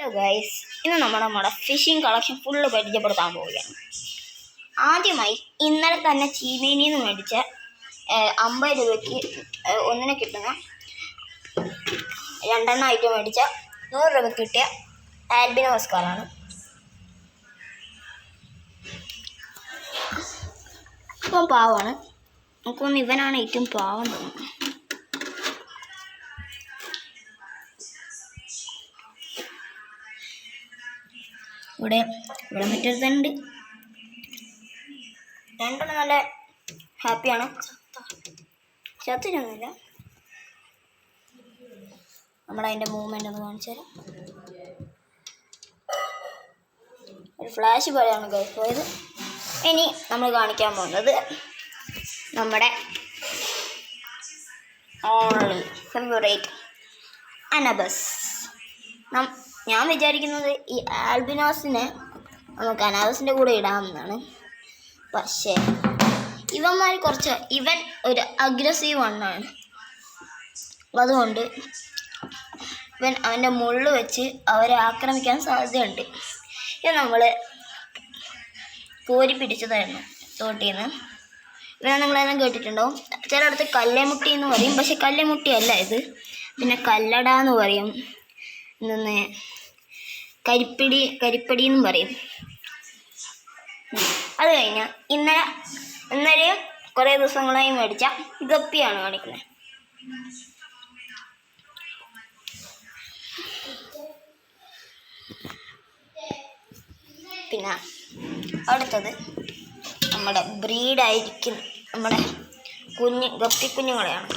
Hello guys ഇന്ന് നമ്മൾ നമ്മുടെ ഫിഷിംഗ് കളക്ഷൻ ഫുള്ള് പരിചയപ്പെടുത്താൻ പോവുകയാണ്. ആദ്യമായി ഇന്നലെ തന്നെ ചീമേനിയിൽ നിന്ന് മേടിച്ച അമ്പത് രൂപയ്ക്ക് ഒന്നിനെ കിട്ടുന്ന ഐറ്റം മേടിച്ച നൂറ് രൂപ കിട്ടിയ ആൽബിനോ ഓസ്കാറാണ്. ഇപ്പം പാവമാണ് നമുക്കൊന്ന് ഇവനാണ് ഏറ്റവും പാവം തോന്നുന്നത്. ഇവിടെ ഇവിടെ മറ്റൊരുത്തുണ്ട് രണ്ടെണ്ണം നല്ല ഹാപ്പിയാണ്. ചത്തിട്ടൊന്നുമില്ല. നമ്മളതിന്റെ മൂവ്മെന്റ് ഒന്ന് കാണിച്ചു തരാം. ഒരു ഫ്ലാഷ് പോലെയാണ് ഗൾഫ് പോയത്. ഇനി നമ്മൾ കാണിക്കാൻ പോകുന്നത് നമ്മുടെ ഓൺലി ഫേവറേറ്റ് അനബസ് നം- ഞാൻ വിചാരിക്കുന്നത് ഈ ആൽബിനോസിനെ നമുക്ക് അനാബസിന്റെ കൂടെ ഇടാമെന്നാണ്. പക്ഷേ ഇവന്മാർ കുറച്ച് ഇവൻ ഒരു അഗ്രസീവ് ആണ്. അതുകൊണ്ട് ഇവൻ അവന്റെ മുള്ളു വെച്ച് അവരെ ആക്രമിക്കാൻ സാധ്യതയുണ്ട്. ഇത് നമ്മൾ കോരി പിടിച്ചതായിരുന്നു തോട്ടിന്ന്. ഇവനെ നിങ്ങളെല്ലാം കേട്ടിട്ടുണ്ടാവും ചിലയിടത്ത് കല്ലേമുട്ടി എന്ന് പറയും. പക്ഷെ കല്ലേമുട്ടി അല്ല ഇത്. പിന്നെ കല്ലട എന്ന് പറയും. നിന്ന് കരിപ്പിടി കരിപ്പടി എന്നും പറയും. അത് കഴിഞ്ഞാൽ ഇന്നലെ ഇന്നലെയും കുറേ ദിവസങ്ങളായി മേടിച്ച ഗപ്പിയാണ് കാണിക്കുന്നത്. പിന്നെ അടുത്തത് നമ്മുടെ ബ്രീഡായിരിക്കും നമ്മുടെ കുഞ്ഞ് ഗപ്പി കുഞ്ഞുങ്ങളെയാണ്.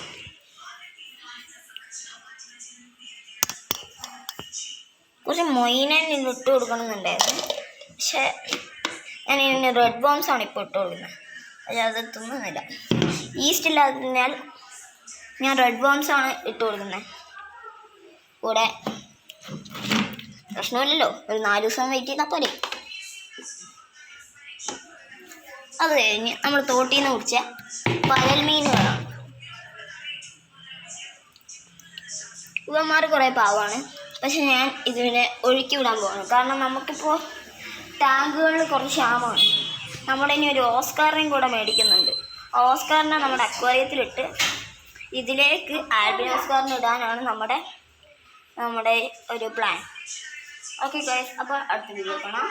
കുറച്ച് മൊയിനെ ഇട്ട് കൊടുക്കണമെന്നുണ്ടായിരുന്നു. പക്ഷേ ഞാൻ ഇതിന് റെഡ് ബോംസ് ആണ് ഇപ്പോൾ ഇട്ട് കൊടുക്കുന്നത്. പക്ഷേ അത് തിന്നുന്നില്ല. ഈസ്റ്റ് ഇല്ലാത്തതിനാൽ ഞാൻ റെഡ് ബോംസ് ആണ് ഇട്ട് കൊടുക്കുന്നത്. കൂടെ പ്രശ്നമില്ലല്ലോ. ഒരു നാല് ദിവസം വെയിറ്റ് ചെയ്താൽ പോരെ. അത് കഴിഞ്ഞ് നമ്മൾ തോട്ടിൽ നിന്ന് കുടിച്ച പരൽ മീനുകളാണ് ഇവന്മാർ കുറേ പാവമാണ്. പക്ഷെ ഞാൻ ഇതിനെ ഒഴുക്കി വിടാൻ പോവാണ്. കാരണം നമുക്കിപ്പോൾ ടാങ്കുകളിൽ കുറച്ച് ക്ഷാമമാണ് നമ്മുടെ ഇനി ഒരു ഓസ്കാറിനെയും കൂടെ മേടിക്കുന്നുണ്ട്. ഓസ്കാറിനെ നമ്മുടെ അക്വാറിയത്തിലിട്ട് ഇതിലേക്ക് ആൽബിൻ ഓസ്കാറിന് ഇടാനാണ് നമ്മുടെ നമ്മുടെ ഒരു പ്ലാൻ ഓക്കെ അപ്പോൾ അടുത്ത വീഡിയോ കാണാം.